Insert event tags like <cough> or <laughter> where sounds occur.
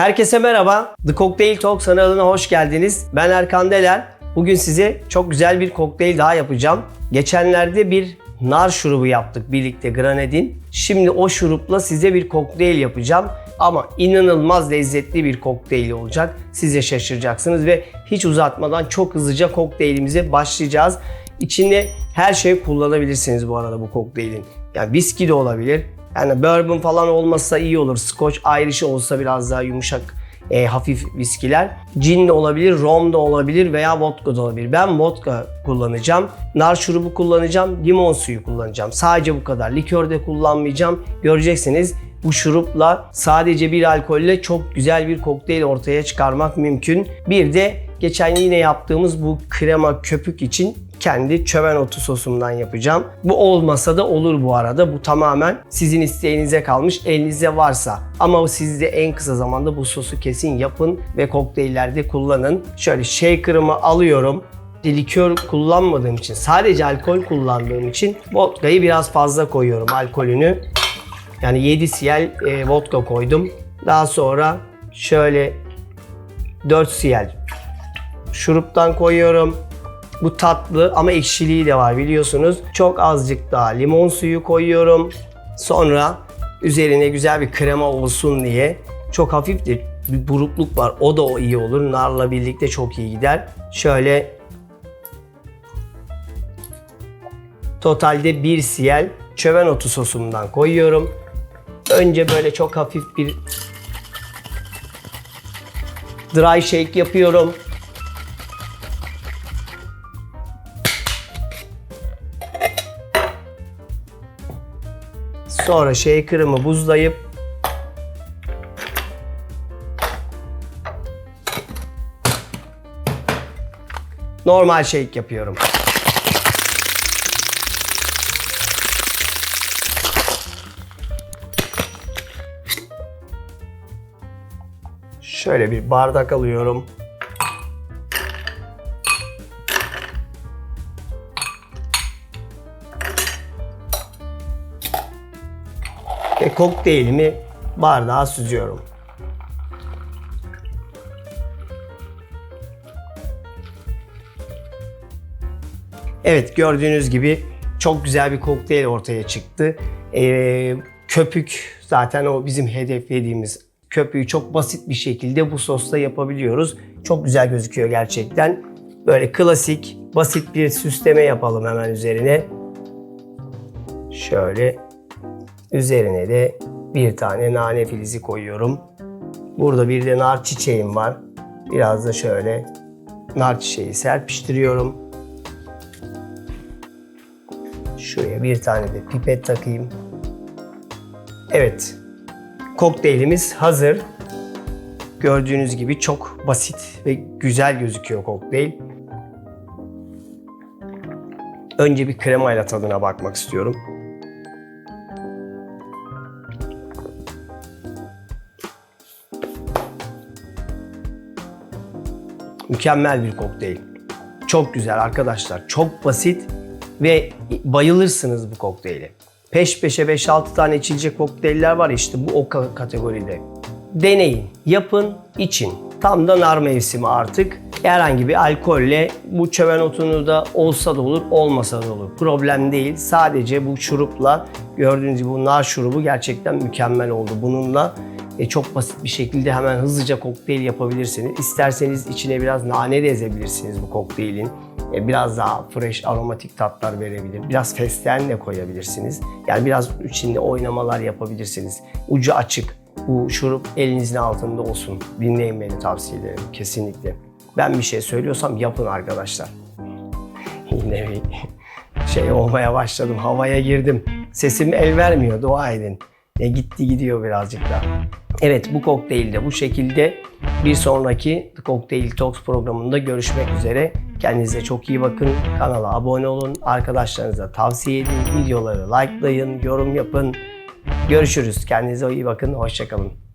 Herkese merhaba. The Cocktail Talk kanalına hoş geldiniz. Ben Erkan Deler. Bugün size çok güzel bir kokteyl daha yapacağım. Geçenlerde bir nar şurubu yaptık birlikte granadin. Şimdi o şurupla size bir kokteyl yapacağım. Ama inanılmaz lezzetli bir kokteyl olacak. Siz de şaşıracaksınız ve hiç uzatmadan çok hızlıca kokteylimize başlayacağız. İçinde her şey kullanabilirsiniz bu arada bu kokteylin. Yani viski de olabilir. Yani bourbon falan olmasa iyi olur. Scotch Irish olsa biraz daha yumuşak e, hafif viskiler. Gin de olabilir, rom da olabilir veya vodka da olabilir. Ben vodka kullanacağım. Nar şurubu kullanacağım. Limon suyu kullanacağım. Sadece bu kadar. Likör de kullanmayacağım. Göreceksiniz bu şurupla sadece bir alkolle çok güzel bir kokteyl ortaya çıkarmak mümkün. Bir de geçen yine yaptığımız bu krema köpük için kendi çömen otu sosumdan yapacağım. Bu olmasa da olur bu arada. Bu tamamen sizin isteğinize kalmış. Elinizde varsa. Ama siz de en kısa zamanda bu sosu kesin yapın ve kokteyllerde kullanın. Şöyle shaker'ımı alıyorum. Likör kullanmadığım için, sadece alkol kullandığım için vodkayı biraz fazla koyuyorum alkolünü. Yani 7 cl e, vodka koydum. Daha sonra şöyle 4 cl şuruptan koyuyorum. Bu tatlı ama ekşiliği de var biliyorsunuz. Çok azıcık daha limon suyu koyuyorum. Sonra üzerine güzel bir krema olsun diye çok hafif de bir burukluk var. O da o iyi olur. Narla birlikte çok iyi gider. Şöyle totalde 1 cl çöven otu sosumdan koyuyorum. Önce böyle çok hafif bir dry shake yapıyorum. Sonra shaker'ımı buzlayıp normal shake yapıyorum. Şöyle bir bardak alıyorum. Ve kokteylimi bardağa süzüyorum. Evet gördüğünüz gibi çok güzel bir kokteyl ortaya çıktı. Ee, köpük zaten o bizim hedeflediğimiz köpüğü çok basit bir şekilde bu sosla yapabiliyoruz. Çok güzel gözüküyor gerçekten. Böyle klasik basit bir süsleme yapalım hemen üzerine. Şöyle üzerine de bir tane nane filizi koyuyorum. Burada bir de nar çiçeğim var. Biraz da şöyle nar çiçeği serpiştiriyorum. Şuraya bir tane de pipet takayım. Evet. Kokteylimiz hazır. Gördüğünüz gibi çok basit ve güzel gözüküyor kokteyl. Önce bir kremayla tadına bakmak istiyorum. Mükemmel bir kokteyl. Çok güzel arkadaşlar. Çok basit ve bayılırsınız bu kokteyle. Peş peşe 5-6 tane içilecek kokteyller var işte bu o ka- kategoride. Deneyin, yapın, için. Tam da nar mevsimi artık. Herhangi bir alkolle bu çöven otunu da olsa da olur, olmasa da olur. Problem değil. Sadece bu şurupla gördüğünüz gibi bu nar şurubu gerçekten mükemmel oldu. Bununla e, çok basit bir şekilde hemen hızlıca kokteyl yapabilirsiniz. İsterseniz içine biraz nane de ezebilirsiniz bu kokteylin. E, biraz daha fresh aromatik tatlar verebilir. Biraz fesleğen de koyabilirsiniz. Yani biraz içinde oynamalar yapabilirsiniz. Ucu açık. Bu şurup elinizin altında olsun. Dinleyin beni tavsiye ederim kesinlikle. Ben bir şey söylüyorsam yapın arkadaşlar. <laughs> Yine bir şey olmaya başladım. Havaya girdim. Sesim el vermiyor. Dua edin. E gitti gidiyor birazcık da. Evet bu kokteyl de bu şekilde. Bir sonraki The Cocktail Talks programında görüşmek üzere. Kendinize çok iyi bakın. Kanala abone olun. Arkadaşlarınıza tavsiye edin. Videoları likelayın, yorum yapın. Görüşürüz. Kendinize iyi bakın. Hoşçakalın.